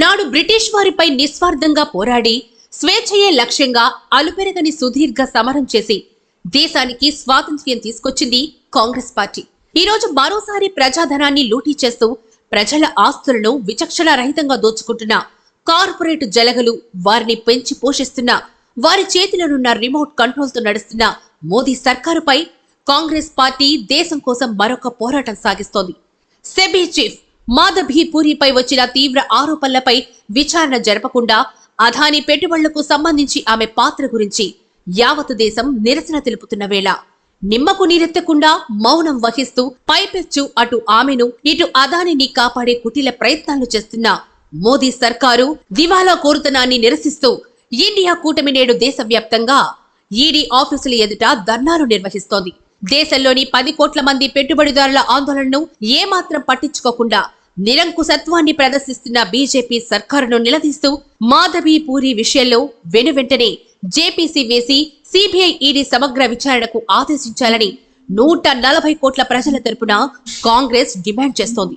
నాడు బ్రిటిష్ వారిపై నిస్వార్థంగా పోరాడి స్వేచ్ఛయే లక్ష్యంగా అలుపెరగని సుదీర్ఘ సమరం చేసి దేశానికి స్వాతంత్ర్యం తీసుకొచ్చింది కాంగ్రెస్ పార్టీ. ఈ రోజు మరోసారి ప్రజాధనాన్ని లూటీ చేస్తూ ప్రజల ఆస్తులను విచక్షణ రహితంగా దోచుకుంటున్న కార్పొరేట్ జలగలు వారిని పెంచి పోషిస్తున్న వారి చేతిలోనున్న రిమోట్ కంట్రోల్తో నడుస్తున్న మోదీ సర్కారుపై కాంగ్రెస్ పార్టీ దేశం కోసం మరొక పోరాటం సాగిస్తోంది. సెబీ చీఫ్ మాధభీ పూరిపై వచ్చిన తీవ్ర ఆరోపణలపై విచారణ జరపకుండా అదాని పెట్టుబడులకు సంబంధించి ఆమె పాత్ర గురించి యావత్ దేశం నిరసన తెలుపుతున్న వేళ నిమ్మకు నీరెత్తకుండా మౌనం వహిస్తూ పైపెచ్చు అటు ఆమెను ఇటు అదానిని కాపాడే కుటిల ప్రయత్నాలు చేస్తున్న మోదీ సర్కారు దివాలా కోరుతనాన్ని నిరసిస్తూ ఇండియా కూటమి నేడు దేశవ్యాప్తంగా ఈడీ ఆఫీసుల ఎదుట ధర్నాలు నిర్వహిస్తోంది. దేశంలోని పది కోట్ల మంది పెట్టుబడిదారుల ఆందోళనను ఏమాత్రం పట్టించుకోకుండా నిరంకుశత్వాన్ని ప్రదర్శిస్తున్న బీజేపీ సర్కారును నిలదీస్తూ మాధవి పూరి విషయంలో వెనువెంటనే జేపీసీ వేసి సిబిఐ ఈడీ సమగ్ర విచారణకు ఆదేశించాలని నూట నలభై కోట్ల ప్రజల తరపున కాంగ్రెస్ డిమాండ్ చేస్తోంది.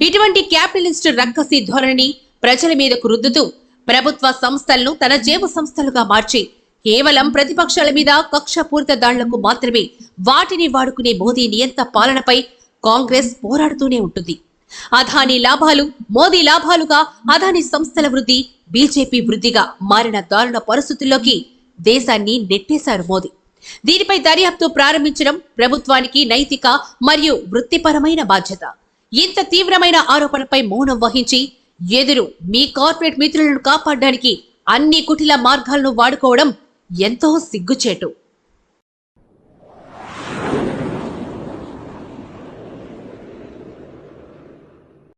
ఇటువంటి క్యాపిటలిస్ట్ రక్కసి ధోరణిని ప్రజల మీదకు రుద్దుతూ ప్రభుత్వ సంస్థలను తన జేబు సంస్థలుగా మార్చి కేవలం ప్రతిపక్షాల మీద కక్షపూరిత దాడులకు మాత్రమే వాటిని వాడుకునే మోదీ నియంత పాలనపై కాంగ్రెస్ పోరాడుతూనే ఉంటుంది. అదాని లాభాలు మోదీ లాభాలుగా అదాని సంస్థల వృద్ధి బీజేపీ వృద్ధిగా మారిన దారుణ పరిస్థితుల్లోకి దేశాన్ని నెట్టేశారు మోదీ. దీనిపై దర్యాప్తు ప్రారంభించడం ప్రభుత్వానికి నైతిక మరియు వృత్తిపరమైన బాధ్యత. ఇంత తీవ్రమైన ఆరోపణపై మౌనం వహించి ఎదురు మీ కార్పొరేట్ మిత్రులను కాపాడడానికి అన్ని కుటిల మార్గాలను వాడుకోవడం ఎంతో సిగ్గుచేటు.